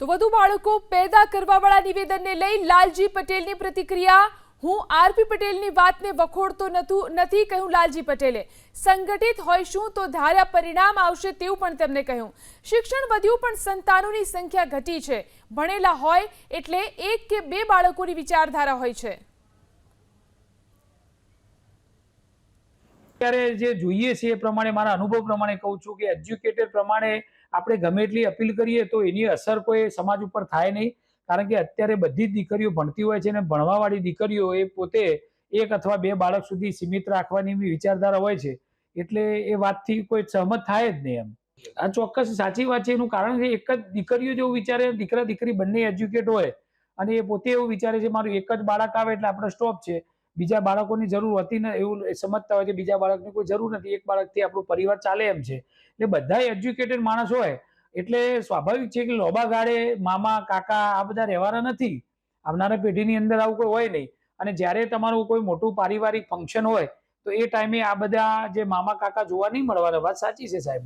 તો વધુ બાળકો પેદા કરવાવાળા નિવેદનને લઈ લાલજી પટેલની પ્રતિક્રિયા. હું આરપી પટેલની વાતને વખોડતો નથું કહ્યું લાલજી પટેલે. સંગઠિત હોઈશું તો ધાર્યા પરિણામ આવશે તેવું પણ તેમણે કહ્યું. શિક્ષણ વધ્યું પણ સંતાનોની સંખ્યા ઘટી છે. ભણેલા હોય એટલે એક કે બે બાળકોની વિચારધારા હોય છે. અત્યારે જે જોઈએ છે એ પ્રમાણે, મારા અનુભવ પ્રમાણે કહું છું કે એજ્યુકેટેડ પ્રમાણે આપણે ગમે એટલી અપીલ કરીએ તો એની અસર કોઈ સમાજ ઉપર થાય નહીં. કારણ કે અત્યારે બધી જ દીકરીઓ ભણતી હોય છે અને ભણવાવાળી દીકરીઓ એ પોતે એક અથવા બે બાળક સુધી સીમિત રાખવાની વિચારધારા હોય છે. એટલે એ વાતથી કોઈ સહમત થાય જ નહીં એમ. આ ચોક્કસ સાચી વાત છે. એનું કારણ છે એક જ દીકરીઓ જેવું વિચારે દીકરા દીકરી બંને એજ્યુકેટ હોય અને એ પોતે એવું વિચારે છે, મારું એક જ બાળક આવે એટલે આપણે સ્ટોપ છે. બીજા બાળકોની જરૂર હતી ને એવું સમજતા હોય કે બીજા બાળકની કોઈ જરૂર નથી. એક બાળકથી આપણું પરિવાર ચાલે એમ છે. એટલે બધા એજ્યુકેટેડ માણસ હોય, એટલે સ્વાભાવિક છે કે લોબા ગાળે મામા, કાકા આ બધા રહેવાના નથી. આવનારા પેઢીની અંદર આવું કોઈ હોય નહીં. અને જ્યારે તમારું કોઈ મોટું પારિવારિક ફંક્શન હોય, તો એ ટાઈમે આ બધા જે મામા, કાકા જોવા નહીં મળવાના. વાત સાચી છે સાહેબ.